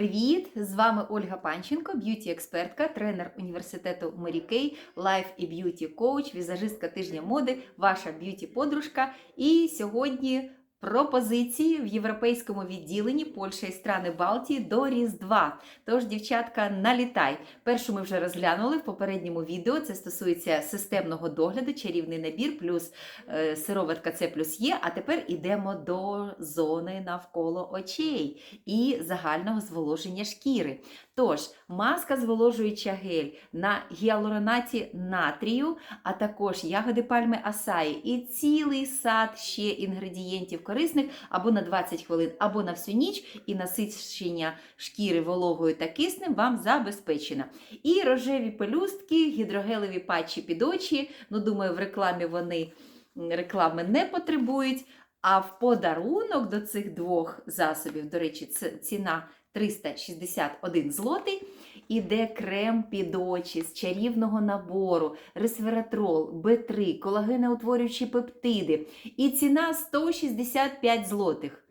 Привіт! З вами Ольга Панченко, б'юті-експертка, тренер університету Мері Кей, лайф і б'юті коуч, візажистка тижня моди, ваша б'юті-подружка. І сьогодні пропозиції в європейському відділенні Польща і страни Балтії до Різдва. Тож, дівчатка, налітай! Першу ми вже розглянули в попередньому відео. Це стосується системного догляду, чарівний набір, плюс е, сироватка С плюс Є. А тепер ідемо до зони навколо очей і загального зволоження шкіри. Тож, маска зволожуюча гель на гіалуронаті натрію, а також ягоди пальми асаї і цілий сад ще інгредієнтів корисних або на 20 хвилин, або на всю ніч, і насичення шкіри вологою та киснем вам забезпечено. І рожеві пелюстки, гідрогелеві патчі під очі. Ну, думаю, в рекламі вони реклами не потребують. А в подарунок до цих двох засобів, до речі, ціна 361 злотий. Іде крем під очі з чарівного набору, ресвератрол, Б3, колагеноутворюючі пептиди. І ціна 165 злотих.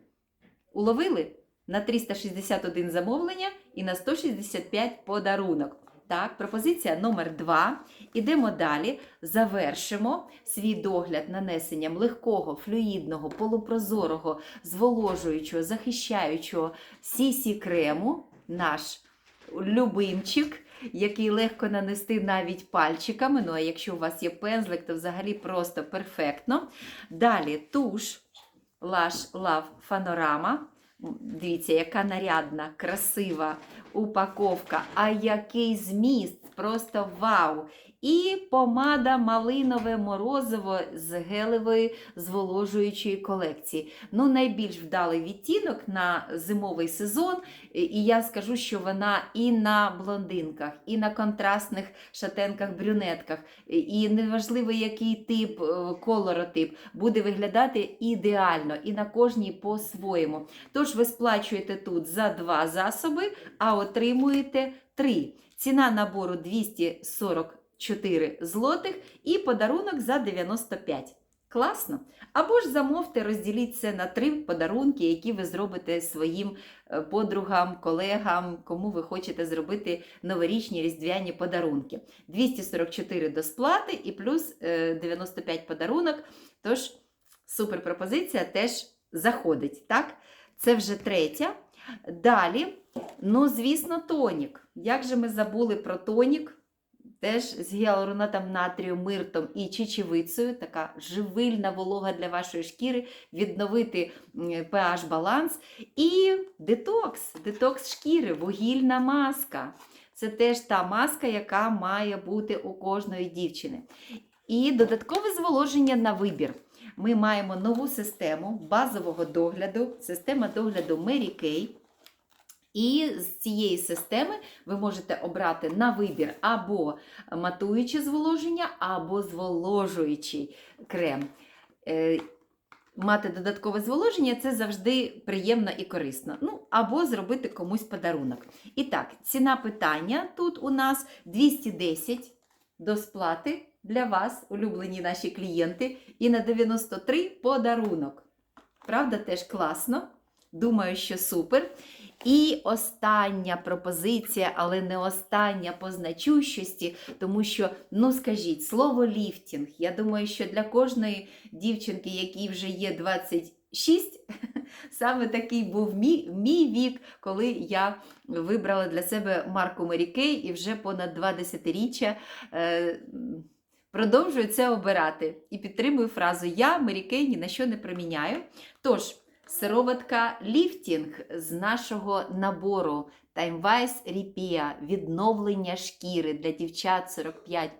Уловили? На 361 замовлення і на 165 подарунок. Так, пропозиція номер 2. Ідемо далі. Завершимо свій догляд нанесенням легкого, флюїдного, полупрозорого, зволожуючого, захищаючого сісі крему. Наш любимчик, який легко нанести навіть пальчиками. Ну, а якщо у вас є пензлик, то взагалі просто перфектно. Далі туш Lush Love Panorama. Дивіться, яка нарядна, красива упаковка, а який зміст! Просто вау! І помада малинове морозиво з гелевої зволожуючої колекції. Ну, найбільш вдалий відтінок на зимовий сезон. І я скажу, що вона і на блондинках, і на контрастних шатенках-брюнетках, і неважливо, який тип, е, колоротип, буде виглядати ідеально і на кожній по-своєму. Тож ви сплачуєте тут за два засоби, а отримуєте три. Ціна набору 244 злотих і подарунок за 95. Класно. Або ж замовте, розділіть це на три подарунки, які ви зробите своїм е, подругам, колегам, кому ви хочете зробити новорічні різдвяні подарунки. 244 до сплати і плюс е, 95 подарунок. Тож, супер пропозиція теж заходить. Так? Це вже третя. Далі, ну, звісно, тонік. Як же ми забули про тонік? Теж з гіалуронатом натрію, миртом і чечевицею, така живильна волога для вашої шкіри, відновити pH баланс. І детокс, детокс шкіри, вугільна маска. Це теж та маска, яка має бути у кожної дівчини. І додаткове зволоження на вибір. Ми маємо нову систему базового догляду, система догляду Mary Kay. І з цієї системи ви можете обрати на вибір або матуюче зволоження, або зволожуючий крем. Е, Мати додаткове зволоження це завжди приємно і корисно. Ну, або зробити комусь подарунок. І так, ціна питання тут у нас 210 до сплати для вас, улюблені наші клієнти, і на 93 подарунок. Правда, теж класно. Думаю, що супер. І остання пропозиція, але не остання по значущості, тому що, ну скажіть, слово ліфтінг. Я думаю, що для кожної дівчинки, якій вже є 26, саме такий був мій, мій вік, коли я вибрала для себе марку Kay і вже понад два десятиріччя. Е, Продовжую це обирати і підтримую фразу Я Kay ні на що не проміняю. Тож, Сироватка ліфтінг з нашого набору Таймвайс Ріпія відновлення шкіри для дівчат 45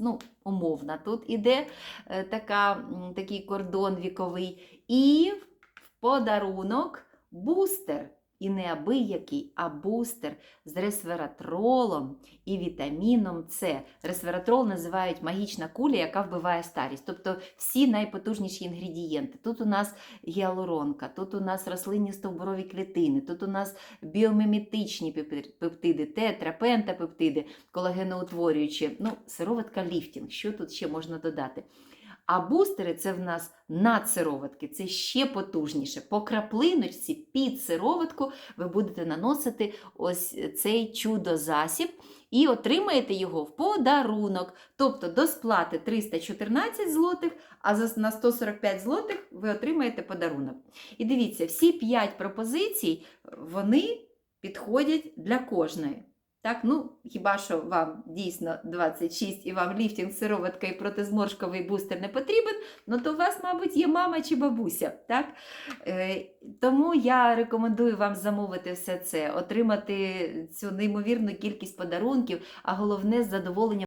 ну, умовно, тут іде е, така, такий кордон віковий. І в подарунок бустер. І не абиякий, а бустер з ресвератролом і вітаміном С. Ресвератрол називають магічна куля, яка вбиває старість. Тобто всі найпотужніші інгредієнти. Тут у нас гіалуронка, тут у нас рослинні стовбурові клітини, тут у нас біоміметичні пепти- пептиди, тетра, пентапептиди, колагеноутворюючі. Ну, сироватка ліфтінг. Що тут ще можна додати? А бустери це в нас надсироватки, це ще потужніше. По краплиночці під сироватку ви будете наносити ось цей чудо-засіб і отримаєте його в подарунок. Тобто до сплати 314 злотих, а на 145 злотих ви отримаєте подарунок. І дивіться, всі 5 пропозицій вони підходять для кожної. Так, ну хіба що вам дійсно 26 і вам ліфтінг, сироватка і протизморшковий бустер не потрібен, ну то у вас, мабуть, є мама чи бабуся. Так? Е, тому я рекомендую вам замовити все це, отримати цю неймовірну кількість подарунків, а головне з задоволенням